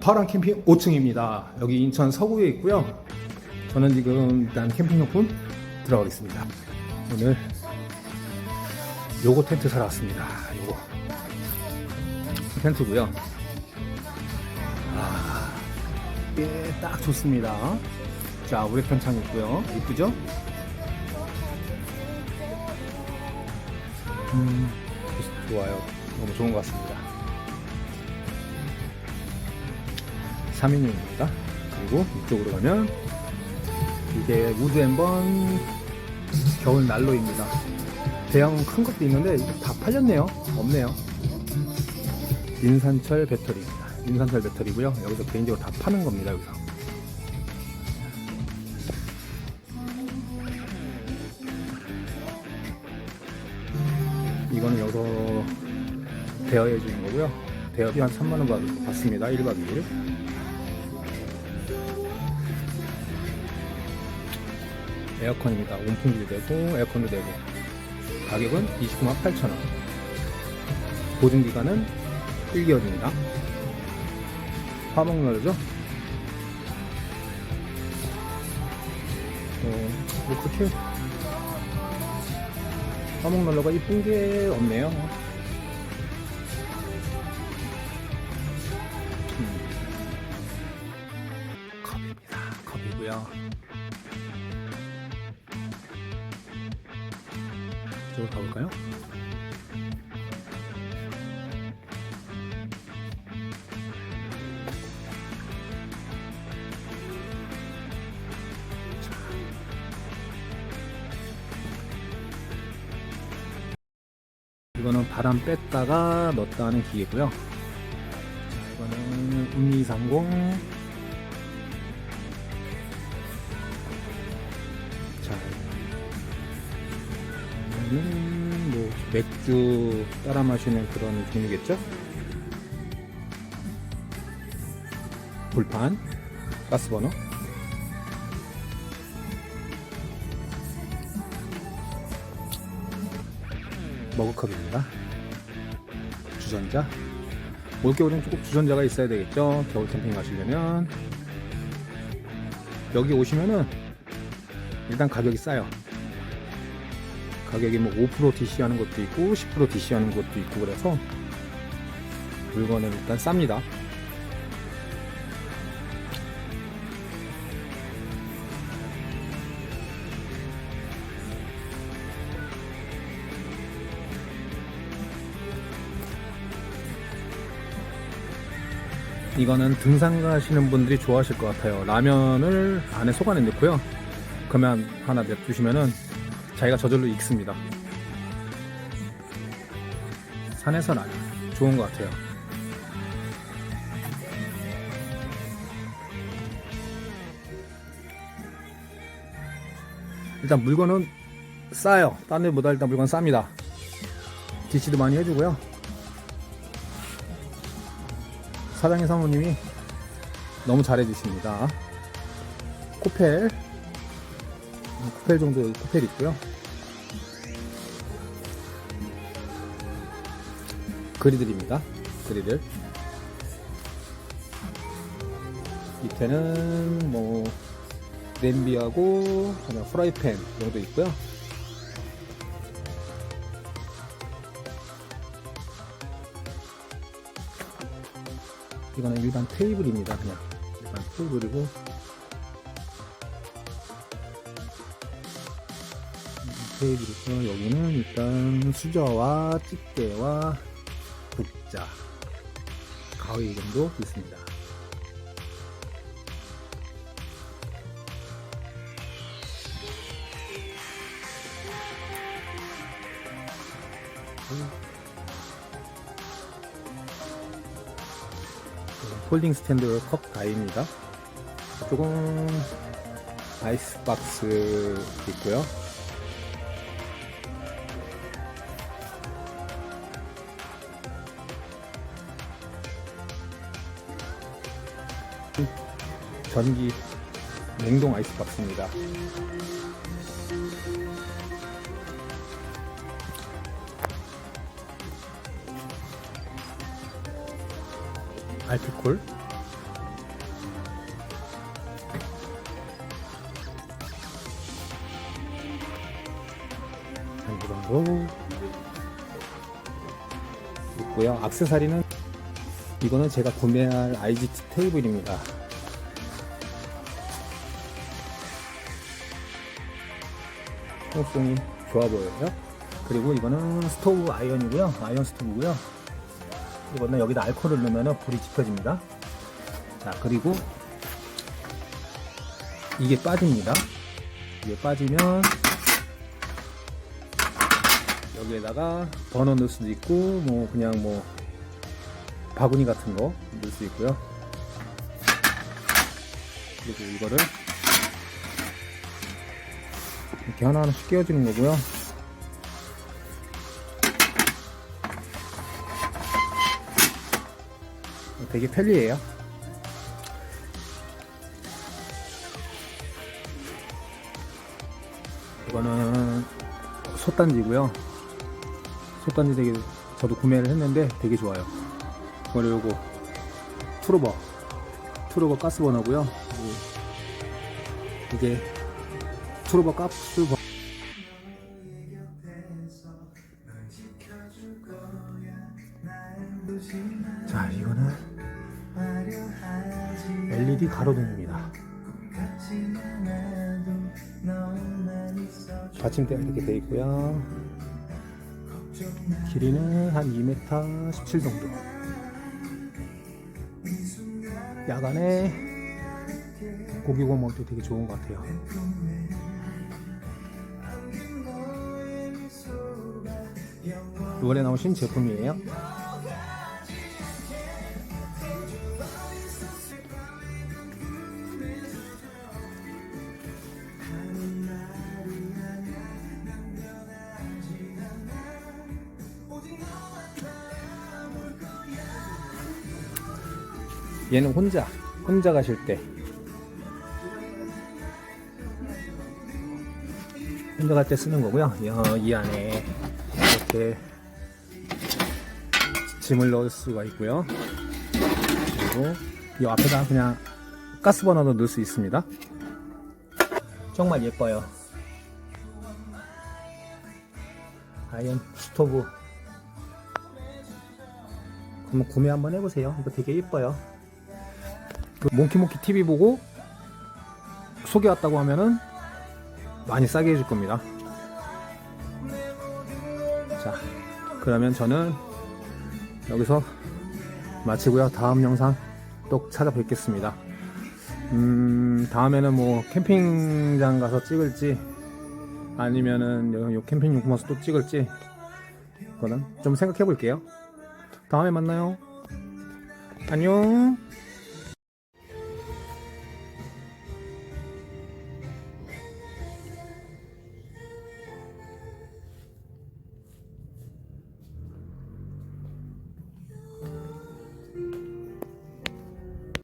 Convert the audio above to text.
파란 캠핑 5층입니다. 여기 인천 서구에 있고요. 저는 지금 일단 캠핑용품 들어가겠습니다. 오늘 요거 텐트 사러 왔습니다. 요거 텐트고요. 아, 예, 딱 좋습니다. 자, 우레 편창 있고요. 이쁘죠? 음, 좋아요. 너무 좋은 것 같습니다. 3인용입니다. 그리고 이쪽으로 가면 이게 우드 앤번 겨울 난로입니다. 대형 큰 것도 있는데 다 팔렸네요. 없네요. 윤산철 배터리입니다. 윤산철 배터리고요. 여기서 개인적으로 다 파는 겁니다. 여기서. 이거는 여기서 대여해 주는 거고요. 대여비 한 3만원 받습니다. 1박 2일. 에어컨입니다. 온풍기도 되고 에어컨도 되고 가격은 29만 8천원 보증기간은 1개월입니다. 화목난로죠? 어, 뭐 그렇게 화목난로가 이쁜 게 없네요. 이쪽으로 가볼까요? 이거는 바람 뺐다가 넣었다는 기계고요. 자, 이거는 6230 이거는 뭐 맥주 따라 마시는 그런 종류겠죠? 불판, 가스버너. 머그컵입니다. 주전자. 올겨울엔 꼭 주전자가 있어야 되겠죠. 겨울 캠핑 가시려면. 여기 오시면은 일단 가격이 싸요. 가격이 뭐 5% DC 하는 것도 있고 10% DC 하는 것도 있고 그래서 물건은 일단 쌉니다. 이거는 등산 가시는 분들이 좋아하실 것 같아요. 라면을 안에 속 안에 넣고요. 그러면 하나 냅두시면은 자기가 저절로 익습니다. 산에서 라면 좋은 것 같아요. 일단 물건은 싸요. 딴 데보다 일단 물건 쌉니다. DC도 많이 해주고요. 사장님 사모님이 너무 잘해주십니다. 코펠 코펠 정도 코펠 있고요. 그리들입니다. 그리들. 밑에는 뭐 냄비하고 그냥 프라이팬 정도 있고요. 이거는 일반 테이블입니다. 그냥 일반 테이블이고 테이블이고요. 여기는 일단 수저와 집게와 국자, 가위 정도 있습니다. 폴딩 스탠드 컵 다이입니다. 조금 아이스박스 있고요. 전기 냉동 아이스박스입니다. 알피콜 전기방도 있고요. 악세사리는 이거는 제가 구매할 IGT 테이블입니다. 통성이 좋아 보여요. 그리고 이거는 스토브 아이언이고요. 아이언 스토브고요. 이거는 여기다 알코올을 넣으면 불이 지펴집니다. 자, 그리고 이게 빠집니다. 이게 빠지면 여기에다가 버너 넣을 수도 있고 뭐 그냥 뭐 바구니 같은 거 넣을 수 있고요. 그리고 이거를 이렇게 하나하나씩 끼워주는 거고요. 되게 편리해요. 이거는 솥단지고요. 솥단지 되게 저도 구매를 했는데 되게 좋아요. 그리고 요거 투르버 투르버 가스버너고요. 이게 투르버 가스 버자 이거는 LED 가로등입니다. 받침대가 이렇게 돼 있고요. 길이는 한 2m 17 정도. 야간에 고기 구워 먹기 되게 좋은 것 같아요. 이번에 나오신 제품이에요. 얘는 혼자 혼자 가실 때 혼자 갈 때 쓰는 거고요. 어, 이 안에 이렇게 짐을 넣을 수가 있고요. 그리고 이 앞에다 그냥 가스버너도 넣을 수 있습니다. 정말 예뻐요. 아이언 스토브 한번 구매 한번 해보세요. 이거 되게 예뻐요. 그 몽키몽키 TV 보고 소개 왔다고 하면은 많이 싸게 해줄 겁니다. 자, 그러면 저는 여기서 마치고요. 다음 영상 또 찾아뵙겠습니다. 음, 다음에는 뭐 캠핑장 가서 찍을지 아니면은 요, 요 캠핑 용품 와서 또 찍을지 그거는 좀 생각해 볼게요. 다음에 만나요. 안녕.